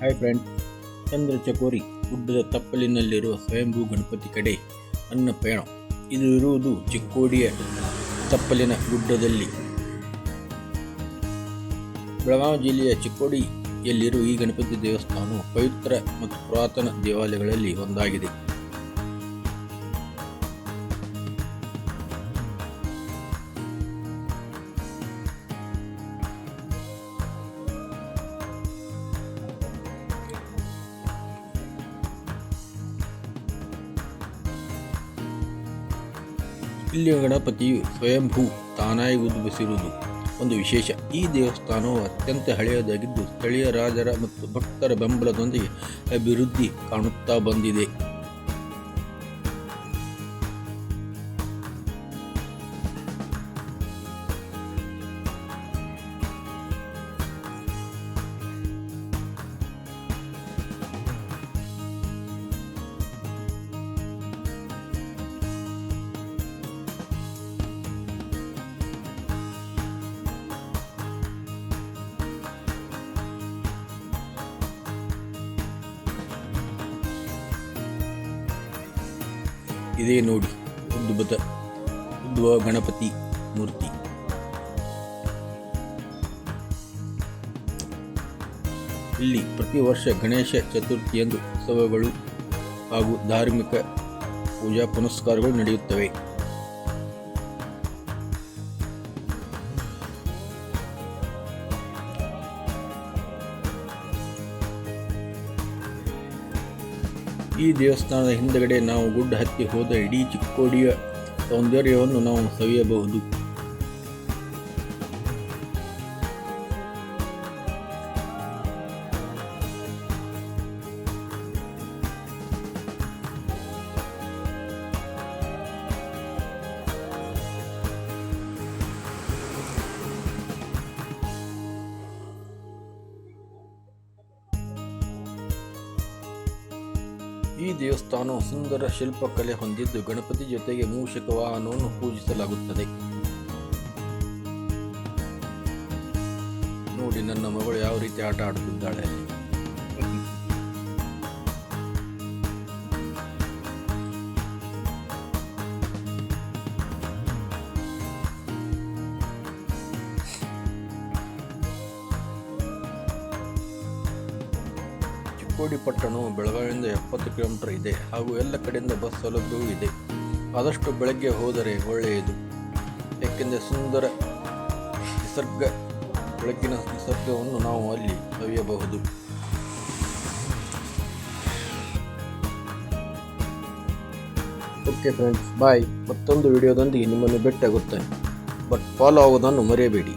Hi friend ಚಂದ್ರ ಚಕೋರಿ ಗುಡ್ಡದ ತಪ್ಪಲಿನಲ್ಲಿರುವ ಸ್ವಯಂಭೂ ಗಣಪತಿ ಕಡೆ ಅನ್ನ ಪಯಣ. ಇದು ಇರುವುದು ಚಿಕ್ಕೋಡಿಯ ತಪ್ಪಲಿನ ಗುಡ್ಡದಲ್ಲಿ. ಬೆಳಗಾವಿ ಜಿಲ್ಲೆಯ ಚಿಕ್ಕೋಡಿಯಲ್ಲಿರುವ ಈ ಗಣಪತಿ ದೇವಸ್ಥಾನವು ಪವಿತ್ರ ಮತ್ತು ಪುರಾತನ ದೇವಾಲಯಗಳಲ್ಲಿ ಒಂದಾಗಿದೆ. ಇಲ್ಲಿಯ ಗಣಪತಿಯು ಸ್ವಯಂಭೂ ತಾನಾಗಿ ಉದ್ಭವಿಸಿರುವುದು ಒಂದು ವಿಶೇಷ. ಈ ದೇವಸ್ಥಾನವು ಅತ್ಯಂತ ಹಳೆಯದಾಗಿದ್ದು ಸ್ಥಳೀಯ ರಾಜರ ಮತ್ತು ಭಕ್ತರ ಬೆಂಬಲದೊಂದಿಗೆ ಅಭಿವೃದ್ಧಿ ಕಾಣುತ್ತಾ ಬಂದಿದೆ. ಇದೇ ನೋಡಿ, ಉದ್ಭುತ, ಉದ್ಭವ ಗಣಪತಿ ಮೂರ್ತಿ. ಇಲ್ಲಿ ಪ್ರತಿ ವರ್ಷ ಗಣೇಶ ಚತುರ್ಥಿಯಂದು ಉತ್ಸವಗಳು ಹಾಗೂ ಧಾರ್ಮಿಕ ಪೂಜಾ ಪುನಸ್ಕಾರಗಳು ನಡೆಯುತ್ತವೆ. ಈ ದೇವಸ್ಥಾನದ ಹಿಂದಗಡೆ ನಾವು ಗುಡ್ಡ ಹತ್ತಿ ಹೋದ ಇಡೀ ಚಿಕ್ಕೋಡಿಯ ಸೌಂದರ್ಯವನ್ನು ನಾವು ಸವಿಯಬಹುದು. ಈ ದೇವಸ್ಥಾನವು ಸುಂದರ ಶಿಲ್ಪಕಲೆ ಹೊಂದಿದ್ದು ಗಣಪತಿ ಜೊತೆಗೆ ಮೂಷಕ ವಾಹನವನ್ನು ಪೂಜಿಸಲಾಗುತ್ತದೆ. ನೋಡಿ ನನ್ನ ಮಗಳು ಯಾವ ರೀತಿ ಆಟ ಆಡುತ್ತಿದ್ದಾಳೆ. ಚಿಕ್ಕೋಡಿ ಪಟ್ಟಣವು ಬೆಳಗಾವಿಯಿಂದ ಎಪ್ಪತ್ತು ಕಿಲೋಮೀಟರ್ ಇದೆ ಹಾಗೂ ಎಲ್ಲ ಕಡೆಯಿಂದ ಬಸ್ ಸೌಲಭ್ಯವೂ ಇದೆ. ಆದಷ್ಟು ಬೆಳಗ್ಗೆ ಹೋದರೆ ಒಳ್ಳೆಯದು. ಏಕೆಂದರೆ ಸುಂದರ ನಿಸರ್ಗ, ಬೆಳಕಿನ ನಿಸರ್ಗವನ್ನು ನಾವು ಅಲ್ಲಿ ಸವಿಯಬಹುದು ಓಕೆ ಫ್ರೆಂಡ್ಸ್ ಬಾಯ್ ಮತ್ತೊಂದು ವಿಡಿಯೋದೊಂದಿಗೆ ನಿಮ್ಮನ್ನು ಭೇಟಿಯಾಗುತ್ತೇನೆ. ಬಟ್ ಫಾಲೋ ಆಗೋದನ್ನು ಮರೆಯಬೇಡಿ.